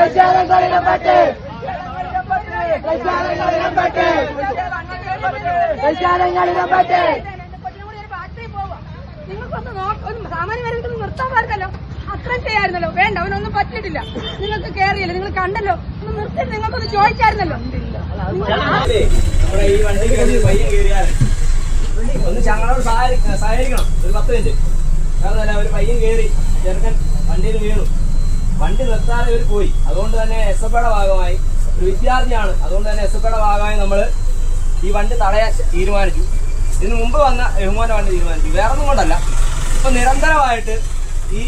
പ്രചാരങ്ങളിടപെട്ട് പ്രചാരങ്ങളിടപെട്ട് പ്രചാരങ്ങളിടപെട്ട് നിങ്ങൾക്കൊന്ന് നോക്ക് ഒന്ന് സാമാന്യ വരവിട്ട് നിർത്താൻ പാടില്ലല്ലോ. അത്രയും ചെയ്യായിരുന്നല്ലോ. വേണ്ട അവനൊന്നും പറ്റിയിട്ടില്ല. നിങ്ങൾക്ക് കേറിയില്ല നിങ്ങൾ കണ്ടല്ലോ. ഒന്ന് നിർത്തി നിങ്ങൾക്കൊന്ന് ചോദിച്ചായിരുന്നല്ലോ. നമ്മുടെ ഈ വണ്ടിക്ക് പയ്യൻ കയറിയാൽ ഒന്ന് ഞങ്ങളോട് സഹായി- സഹകരിക്കണം ഒരു പത്ത് മിനിറ്റ്. കാരണം ഒരു പയ്യൻ കയറി ചെറുക്കൻ വണ്ടിയിൽ വീണു. വണ്ടി നിർത്താതെ ഇവർ പോയി. അതുകൊണ്ട് തന്നെ എസ് എഫ് ഐയുടെ ഭാഗമായി ഒരു വിദ്യാർത്ഥിയാണ്. അതുകൊണ്ട് തന്നെ എസ് എഫ് ഐയുടെ ഭാഗമായി നമ്മൾ ഈ വണ്ടി തടയാൻ തീരുമാനിച്ചു. ഇതിനു മുമ്പ് വന്ന ബഹുമാന വണ്ടി തീരുമാനിച്ചു. വേറെ ഒന്നും കൊണ്ടല്ല. ഇപ്പൊ നിരന്തരമായിട്ട് ഈ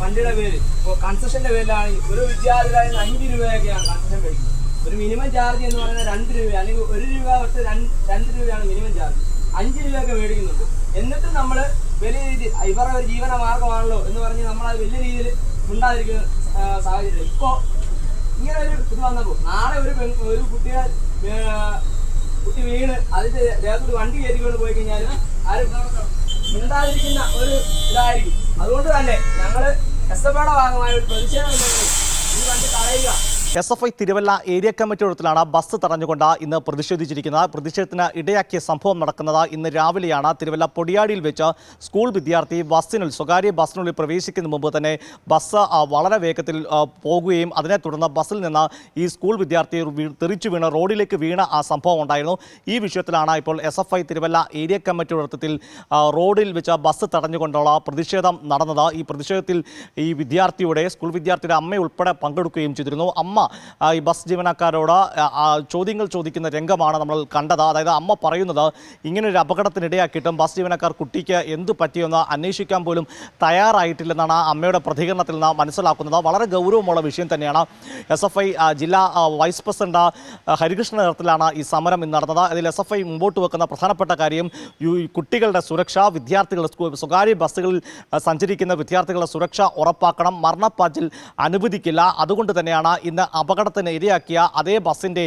വണ്ടിയുടെ പേര് ഇപ്പോൾ കൺസെഷന്റെ പേരിലാണ് ഒരു വിദ്യാർത്ഥിയുടെ അഞ്ച് രൂപയൊക്കെയാണ് കൺസെഷൻ മേടിക്കുന്നത്. ഒരു മിനിമം ചാർജ് എന്ന് പറയുന്നത് രണ്ട് രൂപ അല്ലെങ്കിൽ ഒരു രൂപ തൊട്ട് രണ്ട് രൂപയാണ് മിനിമം ചാർജ് അഞ്ച് രൂപയൊക്കെ മേടിക്കുന്നുണ്ട്. എന്നിട്ടും നമ്മൾ വലിയ രീതിയിൽ ഇവരുടെ ഒരു ജീവന മാർഗമാണല്ലോ എന്ന് പറഞ്ഞ് നമ്മൾ അത് വലിയ രീതിയിൽ ഉണ്ടാതിരിക്കുന്ന സാഹചര്യം ഇപ്പോ ഇങ്ങനെ ഒരു ഇത് വന്നപ്പോ നാളെ ഒരു പെൺ ഒരു കുട്ടിയെ കുട്ടി വീണ് അതിന്റെ ദേഹത്തോട് വണ്ടി കയറ്റിക്കൊണ്ട് പോയി കഴിഞ്ഞാൽ ആരും ഉണ്ടാതിരിക്കുന്ന ഒരു ഇതായിരിക്കും. അതുകൊണ്ട് തന്നെ ഞങ്ങൾ എസ് എഫ് ഭാഗമായ ഒരു പ്രതിഷേധം ഈ വണ്ടി തടയുക. S F I Thiruvalla area committee യോഗത്തിലാണ് ബസ് തടഞ്ഞുകൊണ്ട് ഇന്ന് പ്രതിഷേധിച്ചിരിക്കുന്നത്. പ്രതിഷേധത്തിന് ഇടയാക്കിയ സംഭവം നടക്കുന്നത് ഇന്ന് രാവിലെയാണ്. തിരുവല്ല പൊടിയാടിയിൽ വെച്ച് സ്കൂൾ വിദ്യാർത്ഥി ബസ്സിനുള്ളിൽ സ്വകാര്യ ബസ്സിനുള്ളിൽ പ്രവേശിക്കുന്ന മുമ്പ് തന്നെ ബസ് വളരെ വേഗത്തിൽ പോകുകയും അതിനെ തുടർന്ന് ബസ്സിൽ നിന്ന് ഈ സ്കൂൾ വിദ്യാർത്ഥി തെറിച്ചു വീണ് റോഡിലേക്ക് വീണ ആ സംഭവം ഉണ്ടായിരുന്നു. ഈ വിഷയത്തിലാണ് ഇപ്പോൾ S F I Thiruvalla area committee നേതൃത്വത്തിൽ റോഡിൽ വെച്ച് ബസ് തടഞ്ഞുകൊണ്ടുള്ള പ്രതിഷേധം നടന്നത്. ഈ പ്രതിഷേധത്തിൽ ഈ വിദ്യാർത്ഥിയുടെ സ്കൂൾ വിദ്യാർത്ഥിയുടെ അമ്മയുൾപ്പെടെ പങ്കെടുക്കുകയും ചെയ്തിരുന്നു. അമ്മ ഈ ബസ് ജീവനക്കാരോട് ചോദ്യങ്ങൾ ചോദിക്കുന്ന രംഗമാണ് നമ്മൾ കണ്ടത്. അതായത് അമ്മ പറയുന്നത് ഇങ്ങനെ ഒരു അപകടത്തിനിടയാക്കിയിട്ടും ബസ് ജീവനക്കാർ കുട്ടിക്ക് എന്ത് പറ്റിയെന്ന് അന്വേഷിക്കാൻ പോലും തയ്യാറായിട്ടില്ലെന്നാണ് അമ്മയുടെ പ്രതികരണത്തിൽ നിന്ന് മനസ്സിലാക്കുന്നത്. വളരെ ഗൗരവമുള്ള വിഷയം തന്നെയാണ് എസ് എഫ് ഐ ജില്ലാ വൈസ് പ്രസിഡന്റ് ഹരികൃഷ്ണ നേതൃത്വത്തിലാണ് ഈ സമരം ഇന്ന് നടന്നത്. അതിൽ എസ് എഫ് ഐ മുമ്പോട്ട് വെക്കുന്ന പ്രധാനപ്പെട്ട കാര്യം കുട്ടികളുടെ സുരക്ഷ വിദ്യാർത്ഥികളുടെ സ്വകാര്യ ബസ്സുകളിൽ സഞ്ചരിക്കുന്ന വിദ്യാർത്ഥികളുടെ സുരക്ഷ ഉറപ്പാക്കണം. മരണപ്പാച്ചിൽ അനുവദിക്കില്ല. അതുകൊണ്ട് തന്നെയാണ് ഇന്ന് അപകടത്തിന് ഇരയാക്കിയ അതേ ബസ്സിന്റെ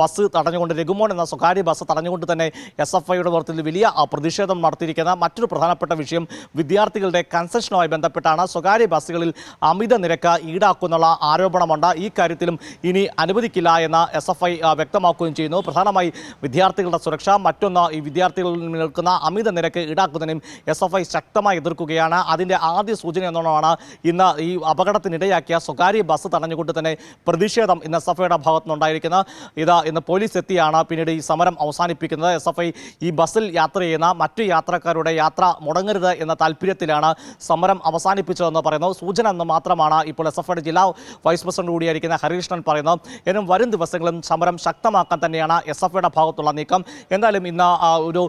ബസ് തടഞ്ഞുകൊണ്ട് രഘുമോൻ എന്ന സ്വകാര്യ ബസ് തടഞ്ഞുകൊണ്ട് തന്നെ എസ് എഫ് ഐയുടെ നേതൃത്വത്തിൽ വലിയ പ്രതിഷേധം നടത്തിയിരിക്കുന്ന മറ്റൊരു പ്രധാനപ്പെട്ട വിഷയം വിദ്യാർത്ഥികളുടെ കൺസെഷനുമായി ബന്ധപ്പെട്ടാണ്. സ്വകാര്യ ബസ്സുകളിൽ അമിത നിരക്ക് ഈടാക്കുന്നുള്ള ആരോപണമുണ്ട്. ഈ കാര്യത്തിലും ഇനി അനുവദിക്കില്ല എന്ന് എസ് എഫ് ഐ വ്യക്തമാക്കുകയും ചെയ്യുന്നു. പ്രധാനമായി വിദ്യാർത്ഥികളുടെ സുരക്ഷ മറ്റൊന്ന് ഈ വിദ്യാർത്ഥികളിൽ നിൽക്കുന്ന അമിത നിരക്ക് ഈടാക്കുന്നതിനും എസ് എഫ് ഐ ശക്തമായി എതിർക്കുകയാണ്. അതിന്റെ ആദ്യ സൂചന എന്നോണമാണ് ഇന്ന് ഈ അപകടത്തിനിടയാക്കിയ സ്വകാര്യ ബസ് തടഞ്ഞുകൊണ്ട് തന്നെ പ്രതിഷേധം ഇന്ന് എസ് എഫ് ഐയുടെ ഭാഗത്തുനിന്നുണ്ടായിരിക്കുന്നത് ഇത് ഇന്ന് പോലീസ് എത്തിയാണ് പിന്നീട് ഈ സമരം അവസാനിപ്പിക്കുന്നത്. എസ് എഫ് ഐ ഈ ബസ്സിൽ യാത്ര ചെയ്യുന്ന മറ്റു യാത്രക്കാരുടെ യാത്ര മുടങ്ങരുത് എന്ന താല്പര്യത്തിലാണ് സമരം അവസാനിപ്പിച്ചതെന്ന് പറയുന്നു. സൂചന എന്ന് മാത്രമാണ് ഇപ്പോൾ എസ് എഫ് ഐയുടെ ജില്ലാ വൈസ് പ്രസിഡന്റ് കൂടിയായിരിക്കുന്ന ഹരികൃഷ്ണൻ പറയുന്നത്. എന്നും വരും ദിവസങ്ങളും സമരം ശക്തമാക്കാൻ തന്നെയാണ് എസ് എഫ് ഐയുടെ ഭാഗത്തുള്ള നീക്കം. എന്തായാലും ഇന്ന് ഒരു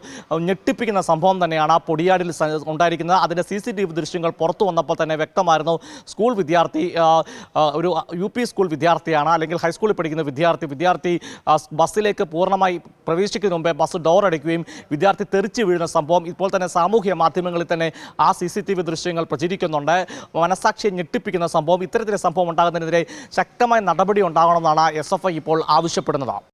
ഞെട്ടിപ്പിക്കുന്ന സംഭവം തന്നെയാണ് പൊടിയാടിൽ ഉണ്ടായിരിക്കുന്നത്. അതിന്റെ സി സി ടി വി ദൃശ്യങ്ങൾ പുറത്തു വന്നപ്പോൾ തന്നെ വ്യക്തമായിരുന്നു. സ്കൂൾ വിദ്യാർത്ഥി ഒരു യു പി സ്കൂൾ വിദ്യാർത്ഥിയാണ് അല്ലെങ്കിൽ ഹൈസ്കൂളിൽ പഠിക്കുന്ന വിദ്യാർത്ഥി. വിദ്യാർത്ഥി ബസ്സിലേക്ക് പൂർണമായി പ്രവേശിക്കുന്ന മുമ്പേ ബസ് ഡോർ അടയ്ക്കുകയും വിദ്യാർത്ഥി തെറിച്ച് വീഴുന്ന സംഭവം ഇപ്പോൾ തന്നെ സാമൂഹ്യ മാധ്യമങ്ങളിൽ തന്നെ ആ സി സി ടി വി ദൃശ്യങ്ങൾ പ്രചരിക്കുന്നുണ്ട്. മനസാക്ഷിയെ ഞെട്ടിപ്പിക്കുന്ന സംഭവം ഇത്തരത്തിലെ സംഭവം ഉണ്ടാകുന്നതിനെതിരെ ശക്തമായ നടപടി ഉണ്ടാകണമെന്നാണ് എസ് എഫ് ഐ ഇപ്പോൾ ആവശ്യപ്പെടുന്നത്.